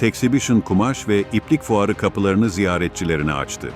Texibition Kumaş ve İplik Fuarı kapılarını ziyaretçilerine açtı.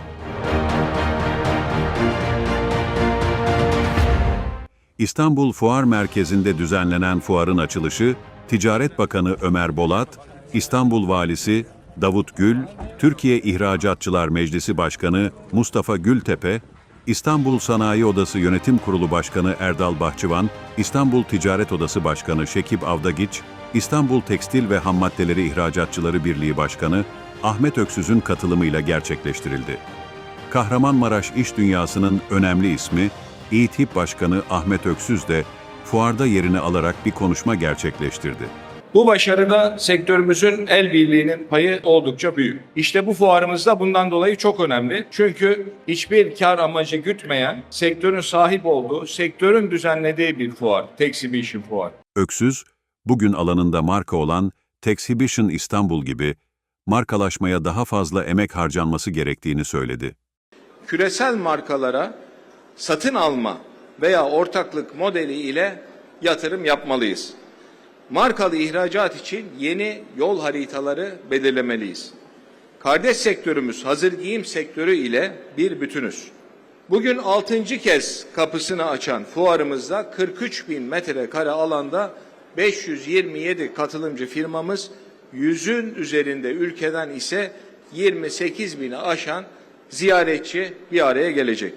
İstanbul Fuar Merkezi'nde düzenlenen fuarın açılışı, Ticaret Bakanı Ömer Bolat, İstanbul Valisi Davut Gül, Türkiye İhracatçılar Meclisi Başkanı Mustafa Gültepe, İstanbul Sanayi Odası Yönetim Kurulu Başkanı Erdal Bahçıvan, İstanbul Ticaret Odası Başkanı Şekip Avdagiç, İstanbul Tekstil ve Hammaddeleri İhracatçıları Birliği Başkanı Ahmet Öksüz'ün katılımıyla gerçekleştirildi. Kahramanmaraş iş dünyasının önemli ismi, İTİP Başkanı Ahmet Öksüz de fuarda yerini alarak bir konuşma gerçekleştirdi. Bu başarıda sektörümüzün el birliğinin payı oldukça büyük. İşte bu fuarımız da bundan dolayı çok önemli. Çünkü hiçbir kar amacı gütmeyen, sektörün sahip olduğu, sektörün düzenlediği bir fuar, Texibition Fuar. Öksüz, bugün alanında marka olan Texibition İstanbul gibi markalaşmaya daha fazla emek harcanması gerektiğini söyledi. Küresel markalara satın alma veya ortaklık modeli ile yatırım yapmalıyız. Markalı ihracat için yeni yol haritaları belirlemeliyiz. Kardeş sektörümüz hazır giyim sektörü ile bir bütünüz. Bugün 6. kez kapısını açan fuarımızda 43 bin metrekare alanda 527 katılımcı firmamız, yüzün üzerinde ülkeden ise 28 bini aşan ziyaretçi bir araya gelecek.